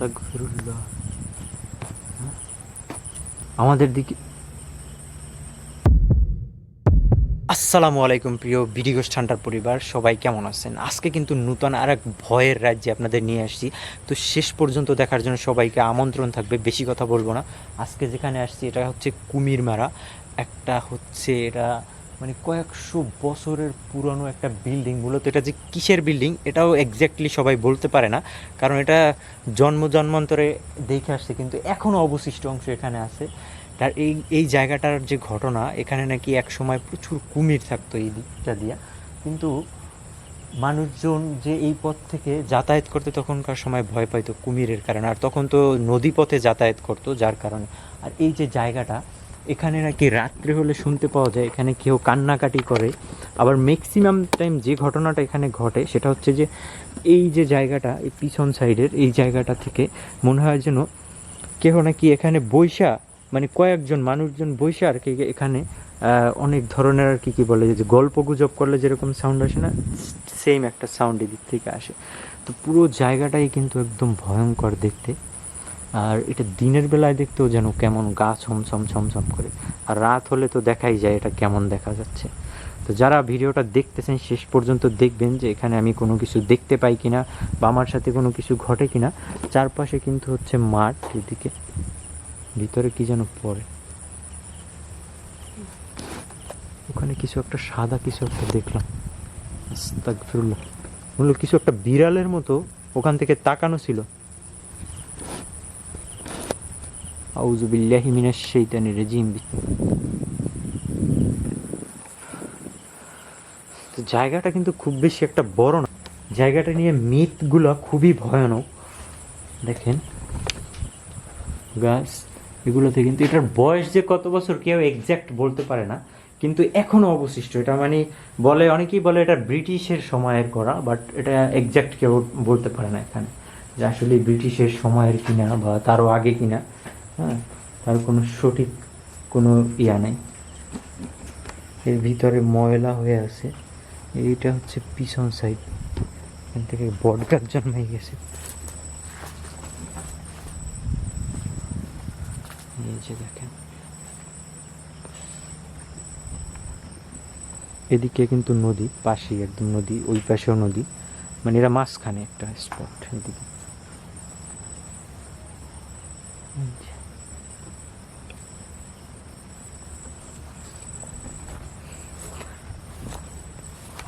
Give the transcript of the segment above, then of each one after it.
আস্তাগফিরুল্লাহ হ্যাঁ? আমাদের দিকে আসসালামু আলাইকুম প্রিয় বিডিগোস ঠান্ডার পরিবার, সবাই কেমন আছেন? আজকে কিন্তু নূতন আর এক ভয়ের রাজ্যে আপনাদের নিয়ে আসছি। তো শেষ পর্যন্ত দেখার জন্য সবাইকে আমন্ত্রণ থাকবে, বেশি কথা বলব না। আজকে যেখানে আসছি, এটা হচ্ছে কুমির মারা একটা হচ্ছে এটা মানে কয়েকশো বছরের পুরনো একটা বিল্ডিং মূলত এটা যে কিসের বিল্ডিং এটাও এক্স্যাক্টলি সবাই বলতে পারে না। কারণ এটা জন্ম জন্মান্তরে দেখে আসছে, কিন্তু এখনও অবশিষ্ট অংশ এখানে আছে। তার এই এই জায়গাটার যে ঘটনা, এখানে নাকি এক সময় প্রচুর কুমির থাকতো এই দিকটা দিয়া। কিন্তু মানুষজন যে এই পথ থেকে যাতায়াত করতে তখনকার সময় ভয় পাইতো কুমিরের কারণে। আর তখন তো নদী পথে যাতায়াত করতো, যার কারণে। আর এই যে জায়গাটা এখানে নাকি রাত্রে হলে শুনতে পাওয়া যায়, এখানে কেউ কান্নাকাটি করে। আবার ম্যাক্সিমাম টাইম যে ঘটনাটা এখানে ঘটে, সেটা হচ্ছে যে এই যে জায়গাটা, এই পিছন সাইডের এই জায়গাটা থেকে মনে হয় যেন কেউ নাকি এখানে বৈশা মানে কয়েকজন মানুষজন বৈশা আর কি এখানে অনেক ধরনের আর কি, কী বলে, যে গল্প গুজব করলে যেরকম সাউন্ড আসে না সেম একটা সাউন্ড এদিক থেকে আসে। তো পুরো জায়গাটাই কিন্তু একদম ভয়ঙ্কর দেখতে। আর এটা দিনের বেলায় দেখতেও যেন কেমন গা ছমছম ছমছম করে। আর রাত হলে তো দেখাই যায় এটা কেমন দেখা যাচ্ছে। তো যারা ভিডিওটা দেখতেছেন, শেষ পর্যন্ত দেখবেন যে এখানে আমি কোনো কিছু দেখতে পাই কিনা বা আমার সাথে কোনো কিছু ঘটে কিনা, চারপাশে কিন্তু হচ্ছে মাঠ এদিকে। ভিতরে কি যেন পড়ে। ওখানে কিছু একটা সাদা কিছু একটা দেখলাম। বলল, কিছু একটা বিড়ালের মতো ওখান থেকে তাকানো ছিল। আউযু বিল্লাহি মিনাশ শাইতানির রাজিম তো জায়গাটা কিন্তু খুব বেশি একটা বড় না। জায়গাটা নিয়ে মিথগুলো খুবই ভয়ানক। দেখেন। গাছ এগুলোতে কিন্তু এটার বয়স যে কত বছর কেউ এক্স্যাক্ট বলতে পারে না। কিন্তু এখনও অবশিষ্ট। এটা মানে বলে, অনেকেই বলে এটা ব্রিটিশের সময়ের করা বাট এটা এক্স্যাক্ট কেউ বলতে পারে না এখানে। যে আসলে ব্রিটিশের সময়ের কিনা বা তারও আগে কিনা। হ্যাঁ তার কোনো সঠিক কোনো ইয়া নেই। এর ভিতরে ময়লা হয়ে আছে। এইটা হচ্ছে পিছন সাইড এখান থেকে বট গাছ গেছে। এই যে দেখেন। এদিকে কিন্তু নদী, পাশেই একদম নদী, ওই পাশেও নদী। মানে এরা মাঝখানে একটা স্পট এদিকে।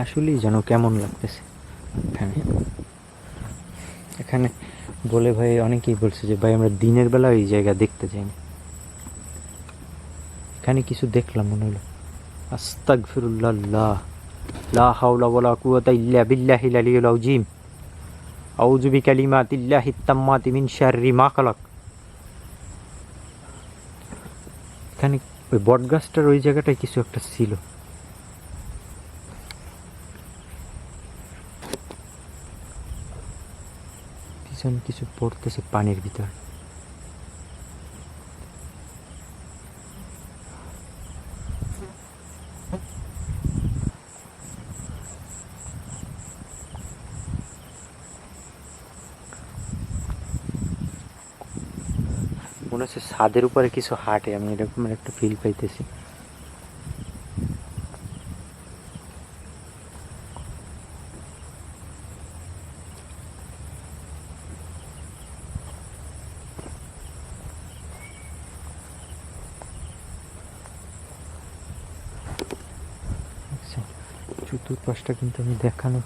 আসলেই যেন কেমন লাগতেছে। এখানে এখানে বলে ভাই অনেকেই বলছে যে, ভাই, আমরা দিনের বেলা এই জায়গা দেখতে যাইনি। এখানে কিছু দেখলাম মনে হলো। আস্তাগফিরুল্লাহ, লা হাওলা ওয়ালা কুওয়াতা ইল্লা বিল্লাহিল আলিয়্যিল আযীম। আউযু বিকালিমাতিল্লাহিত তাম্মাতি মিন শাররি মা খালাক। এখানে ওই বটগাছটার ওই জায়গাটায় কিছু একটা ছিল। পিছনে কিছু পড়তেছে পানির ভিতর মনে হচ্ছে ছাদের উপরে কিছু হাঁটে আমি এরকম একটা ফিল পাইতেছি চতুর্পাশটা কিন্তু আমি দেখানোর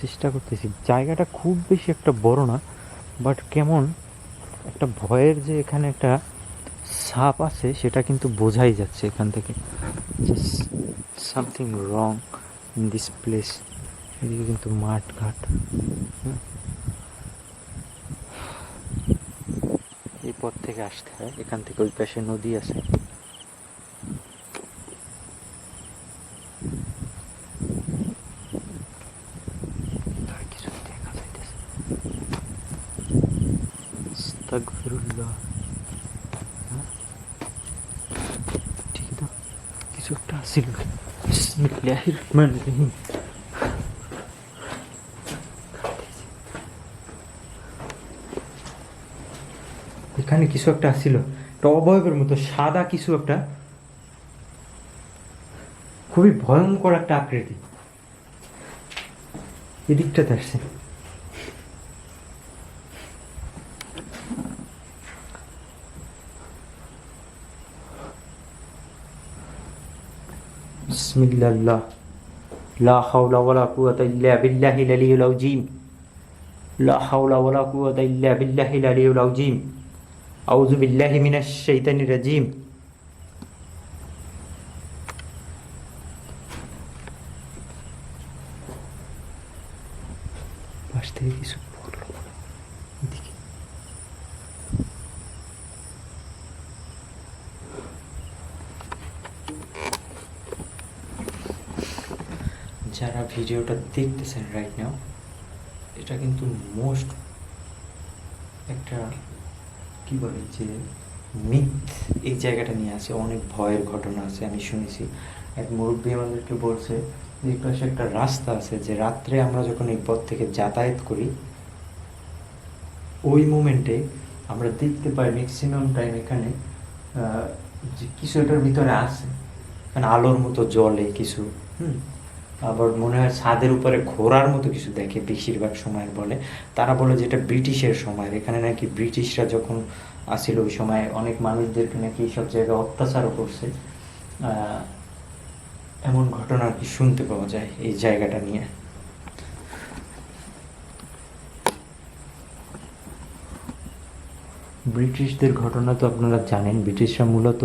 চেষ্টা করতেছি। জায়গাটা খুব বেশি একটা বড় না বাট কেমন একটা ভয়ের যে এখানে একটা সাপ আছে, সেটা কিন্তু বোঝাই যাচ্ছে এখান থেকে। Something wrong in this place এদিকে কিন্তু মাঠ ঘাট। এই পথ থেকে আসতে হয়। এখান থেকে ওই পাশে নদী আছে আর কিছু দেখা যাইতেছে আস্তাগফিরুল্লাহ হ্যাঁ? ঠিক তো কিছু একটা আসছিল এখানে কিছু একটা আসছিল। একটা অবয়বের মতো সাদা কিছু একটা। খুবই ভয়ঙ্কর একটা আকৃতি। এদিকটাতে আসছে। بسم الله. الله لا حول ولا قوة إلا بالله العلي العظيم. لا حول ولا قوة إلا بالله العلي العظيم. أعوذ بالله من الشيطان الرجيم. باشتري থেকে যারা ভিডিওটা দেখতেছেন রাইট নাও এটা কিন্তু মোস্ট একটা কি বলে যে মিথ এই জায়গাটা নিয়ে আছে, অনেক ভয়ের ঘটনা আছে, আমি শুনেছি। এক মুরব্বী আমাদেরকে বলছে, যে পাশে একটা রাস্তা আছে, যে রাত্রে আমরা যখন এই পথ থেকে যাতায়াত করি, ওই মোমেন্টে আমরা দেখতে পাই ম্যাক্সিমাম টাইম এখানে যে কিছু এটার ভিতরে আছে। মানে আলোর মতো জলে কিছু, হুম? আবার মনে হয় ছাদের উপরে ঘোরার মতো কিছু দেখে বেশিরভাগ সময় বলে। তারা বলে যেটা ব্রিটিশের সময় এখানে নাকি ব্রিটিশরা যখন আসিল ওই সময় অনেক মানুষদেরকে নাকি সব জায়গায় অত্যাচারও করছে। এমন ঘটনা কি শুনতে পাওয়া যায় এই জায়গাটা নিয়ে। ব্রিটিশদের ঘটনা তো আপনারা জানেন। ব্রিটিশরা মূলত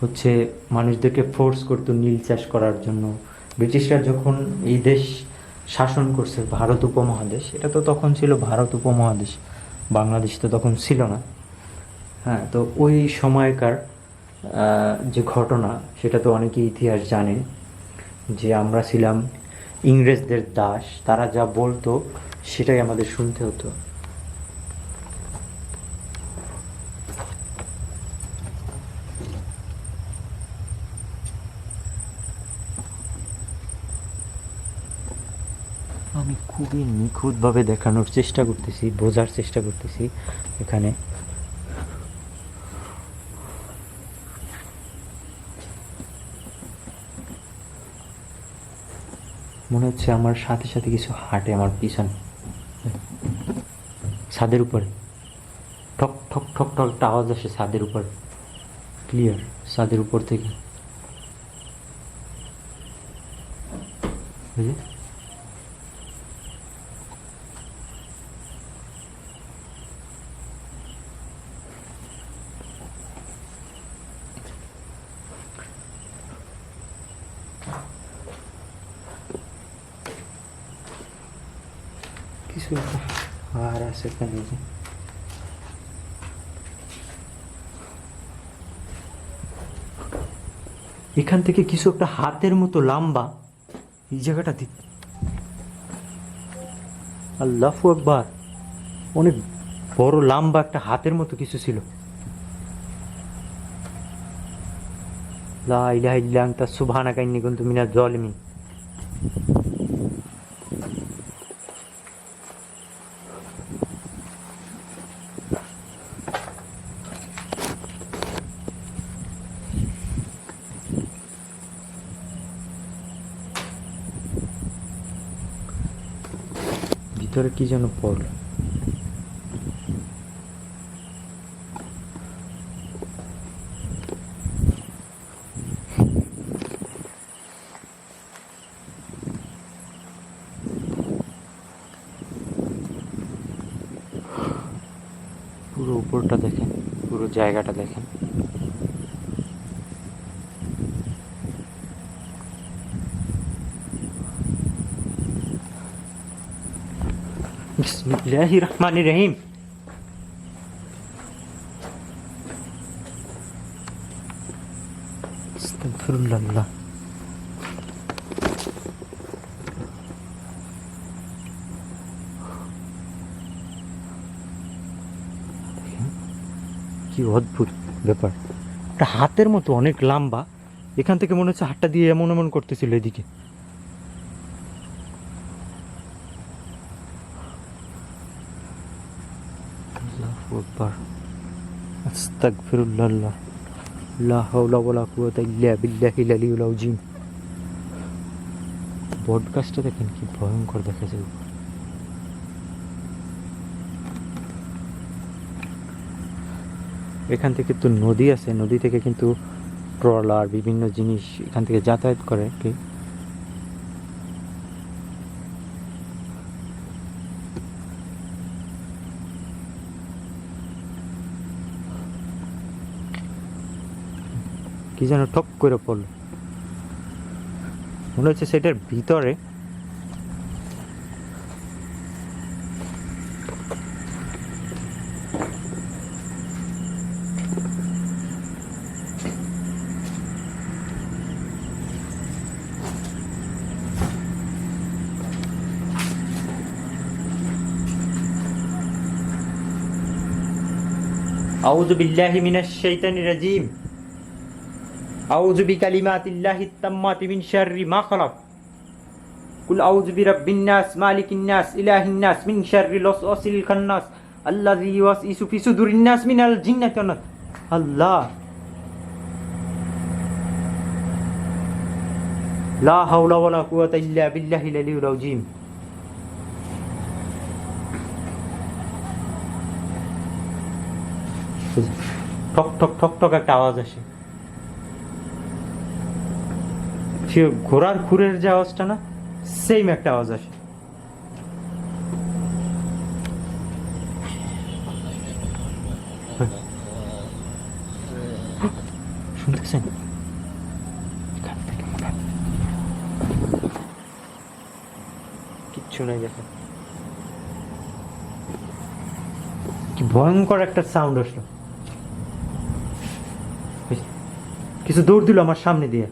হচ্ছে মানুষদেরকে ফোর্স করতো নীল চাষ করার জন্য। ব্রিটিশরা যখন এই দেশ শাসন করছে, ভারত উপমহাদেশ, এটা তো তখন ছিল ভারত উপমহাদেশ, বাংলাদেশ তো তখন ছিল না। হ্যাঁ তো ওই সময়কার যে ঘটনা, সেটা তো অনেকে ইতিহাস জানেন যে আমরা ছিলাম ইংরেজদের দাস, তারা যা বলতো, সেটাই আমাদের শুনতে হতো আমি খুবই নিখুঁতভাবে দেখানোর চেষ্টা করতেছি, বোঝার চেষ্টা করতেছি এখানে। মনে হচ্ছে আমার সাথে সাথে কিছু হাঁটে আমার পিছনে। ছাদের উপরে। ঠক ঠক ঠক ঠক, একটা আওয়াজ আসে ছাদের উপর। ক্লিয়ার, ছাদের উপর থেকে। বুঝলি? কিছু হার আছে যে এখান থেকে কিছু একটা হাতের মতো লম্বা এই জায়গাটা দিক আল্লাহ একবার অনেক বড় লম্বা একটা হাতের মতো কিছু ছিল। লা ইলাহা ইল্লা আনতা সুবহানাকা ইন্নী কুনতু মিনাজ জালিমিন। ভিতরে কি যেন পড়ল? পুরো উপরটা দেখেন পুরো জায়গাটা দেখেন। বিসমিল্লাহির রহমানির রহিম আস্তাগফিরুল্লাহ। কি অদ্ভুত ব্যাপার। একটা হাতের মতো অনেক লম্বা, এখান থেকে মনে হচ্ছে হাতটা দিয়ে এমন এমন করতেছিল এদিকে। আস্তাগফিরুল্লাহ, লা হাওলা ওয়ালা কুওয়াতা ইল্লা বিল্লাহিল আলিয়্যিল আযীম। পডকাস্টটা দেখেন কি ভয়ঙ্কর দেখা যায় এখান থেকে তো নদী আছে, নদী থেকে কিন্তু ট্রলার বিভিন্ন জিনিস এখান থেকে যাতায়াত করে, কি? কি যেন ঠক করে পড়ল। মনে হচ্ছে সেটার ভিতরে আউযু বিল্লাহি মিনাশ শাইতানির রাজীম। আউযু বিকালিমাতিল্লাহি তাম্মাতি মিন শাররি মা খালাক। কুল আউযু বিরাব্বিন নাস, মালিকিন নাস, ইলাহিন নাস, মিন শাররি লসওয়াসিল খান্নাস, আল্লাযী ইউওয়াসিসু ফি সুদুরিন নাস মিনাল জিন্নাতি ওয়ান আল্লাহ। লা হাওলা ওয়ালা কুওয়াতা ইল্লা বিল্লাহিল আলিয়্যিল আযীম। ঠক ঠক ঠক ঠক একটা আওয়াজ আসে। ঘোড়ার খুরের যে আওয়াজটা না সেম একটা আওয়াজ আসে। শুনতেছেন। কিচ্ছু নাই দেখেন। কি ভয়ঙ্কর একটা সাউন্ড আসলো। কিছু দৌড় দিল আমার সামনে দিয়ে।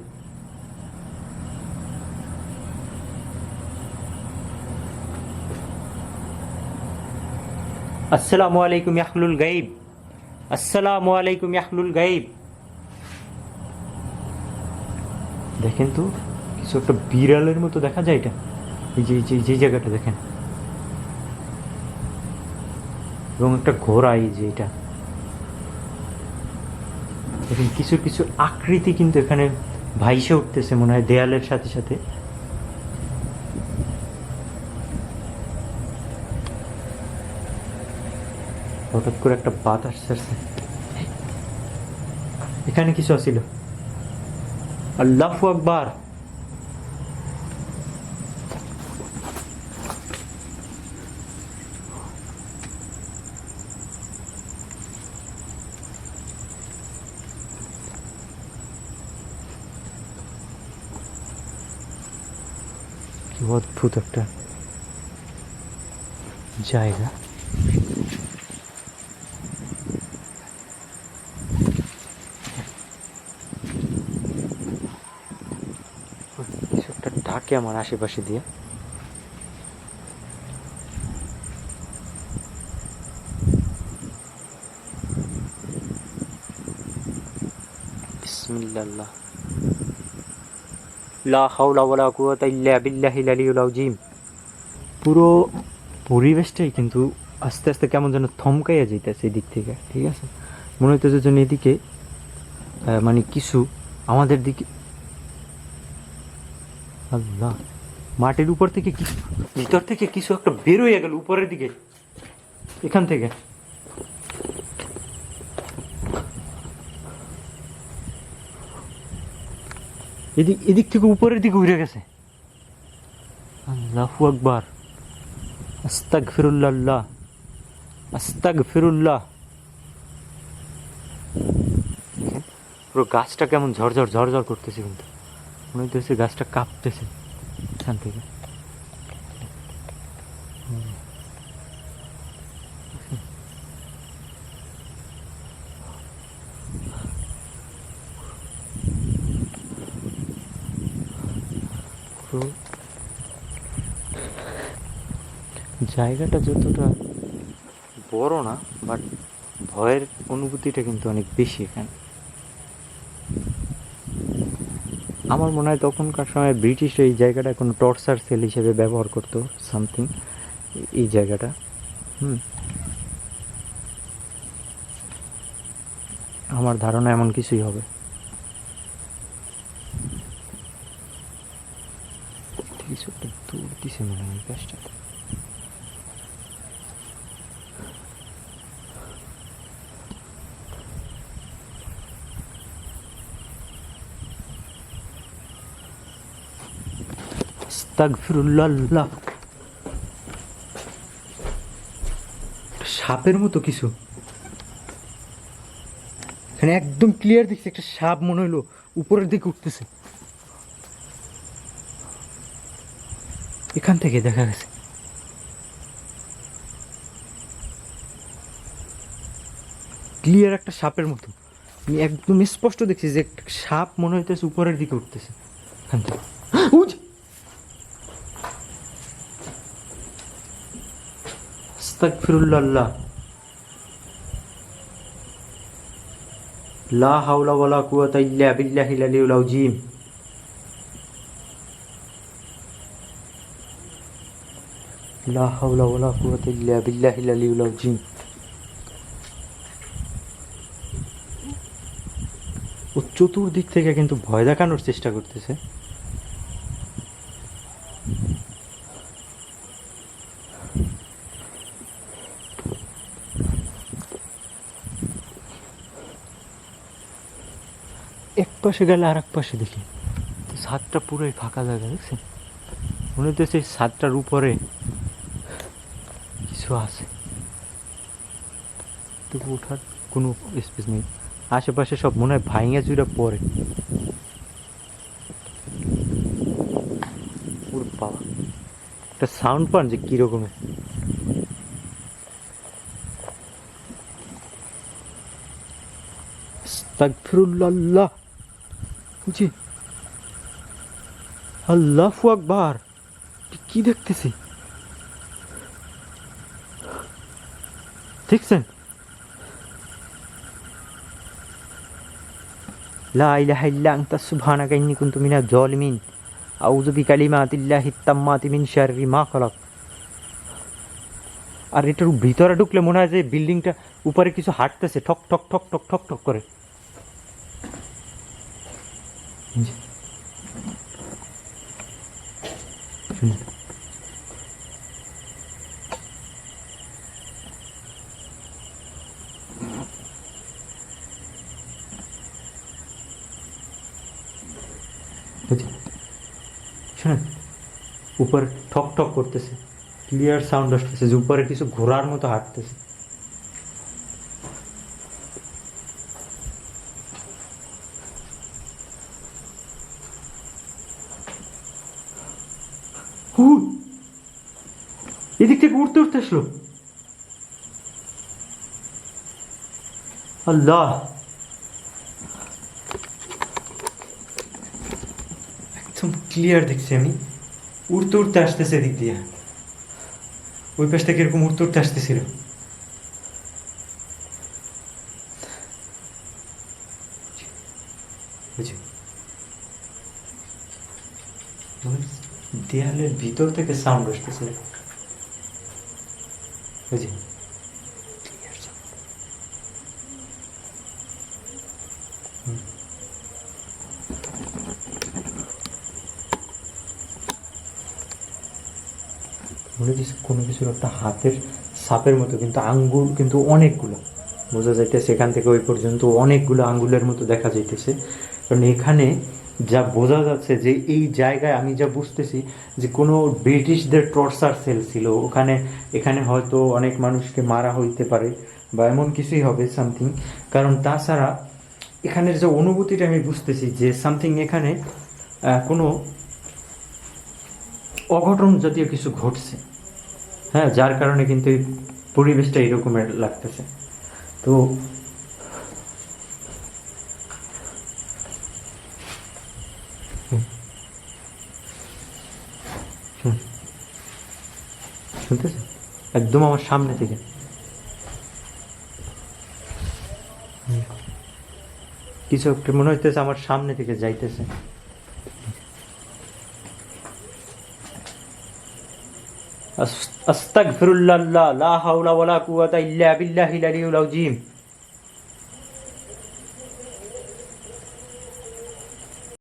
আসসালামু আলাইকুম ইয়াহলুল গাইব আসসালামু আলাইকুম ইয়াহলুল গাইব দেখেন তো, কিছু একটা বিড়ালের মতো দেখা যায় এটা। এই যে, এই যে- জায়গাটা দেখেন। এবং একটা ঘোড়া এই যে এটা। দেখেন, কিছু কিছু আকৃতি কিন্তু এখানে ভাইসে উঠতেছে, মনে হয় দেয়ালের সাথে সাথে। হঠাৎ করে একটা বাতাস ছাড়ছে এখানে কিছু আছিল। আল্লাহ আকবার। কি অদ্ভুত একটা জায়গা কিছু ডাকে আমার আশেপাশে দিয়ে? লা পুরো পরিবেশটাই কিন্তু আস্তে আস্তে কেমন যেন থমকাইয়া যাইতেছে এদিক থেকে, ঠিক আছে? মনে হইতেছে যেন এদিকে মানে কিছু আমাদের দিকে আল্লাহ মাটির উপর থেকে কি ভিতর থেকে কিছু একটা বের হয়ে গেল উপরের দিকে। এখান থেকে। এদিক এদিক থেকে উপরের দিকে উড়ে গেছে। আল্লাহু আকবার। আস্তাক ফিরুল্লাহ আস্তাক ফিরুল্লাহ পুরো গাছটা কেমন ঝরঝর ঝরঝর করতেছে কিন্তু। মনে হইতেছে গাছটা কাঁপতেছে এখান থেকে। জায়গাটা যতটা বড় না বাট ভয়ের অনুভূতিটা কিন্তু অনেক বেশি এখানে। আমার মনে হয় তখনকার সময় ব্রিটিশ এই জায়গাটা কোনো টর্চার সেল হিসেবে ব্যবহার করতো সামথিং এই জায়গাটা। হুম। আমার ধারণা এমন কিছুই হবে। কিছু একটা দূর দিছে মনে হয় গাছটাতে আস্তাগফিরুল্লাহ সাপের মতো কিছু। এখানে একদম ক্লিয়ার দেখছি, একটা সাপ মনে হলো উপরের দিকে উঠতেছে। এখান থেকে দেখা গেছে। ক্লিয়ার একটা সাপের মতো। একদম স্পষ্ট দেখছি যে সাপ মনে হইতেছে উপরের দিকে উঠতেছে। এখান থেকে। লা হাওলা ওয়ালা কুওয়াতা ইল্লা বিল্লাহিল আলিয়্যিল আযীম। লা হাওলা ওয়ালা ইল্লা ও চতুর্দিক থেকে কিন্তু ভয় দেখানোর চেষ্টা করতেছে। পাশে গেলে আর এক পাশে দেখি। তো ছাদটা পুরোই ফাঁকা জায়গা, দেখছেন? মনে হচ্ছে এই ছাদটার উপরে কিছু আছে। তবু ওঠার কোনো স্পেস নেই। আশেপাশে সব মনে হয় ভাইঙা চুরা পড়ে। বাবা, একটা সাউন্ড পান যে কিরকমের আস্তাগফিরুল্লাহ জি। আল্লাহু আকবার। কি দেখতেছি? দেখছেন? আর এটার ভিতরে ঢুকলে মনে হয় যে বিল্ডিংটা উপরে কিছু হাঁটতেছে, ঠক ঠক ঠক ঠক ঠক ঠক করে। শুনুন। বুঝি শোনেন উপরে ঠক ঠক করতেছে ক্লিয়ার সাউন্ড আসতেছে, যে উপরে কিছু ঘোড়ার মতো হাঁটতেছে। উঠতে আসলো আল্লাহ। একদম ক্লিয়ার দেখছি আমি। উড়তে উড়তে আসতেছে এদিক দিয়ে। ওই পাশ থেকে এরকম উড়তে উড়তে আসতেছিল। বুঝি দেয়ালের ভিতর থেকে সাউন্ড আসতেছে। মনে কোনো কিছুর একটা হাতের সাপের মতো, কিন্তু আঙ্গুল কিন্তু অনেকগুলো। বোঝা যাইতেছে এখান থেকে ওই পর্যন্ত অনেকগুলো আঙ্গুলের মতো দেখা যাইতেছে। কারণ এখানে যা বোঝা যাচ্ছে যে এই জায়গায় আমি যা বুঝতেছি যে কোনো ব্রিটিশদের টর্চার সেল ছিল, ওখানে, এখানে হয়তো অনেক মানুষকে মারা হইতে পারে বা এমন কিছুই হবে সামথিং কারণ তাছাড়া এখানের যে অনুভূতিটা আমি বুঝতেছি যে সামথিং এখানে কোনো অঘটন জাতীয় কিছু ঘটছে। হ্যাঁ যার কারণে কিন্তু এই পরিবেশটা এরকমের লাগতেছে তো। হুম। একদম আমার সামনে থেকে কিছু একটা মনে হইতেছে আমার সামনে থেকে যাইতেছে আস্তাগফিরুল্লাহ লা হাওলা ওয়ালা কুওয়াতা ইল্লা বিল্লাহিল আলিয়্যিল আযীম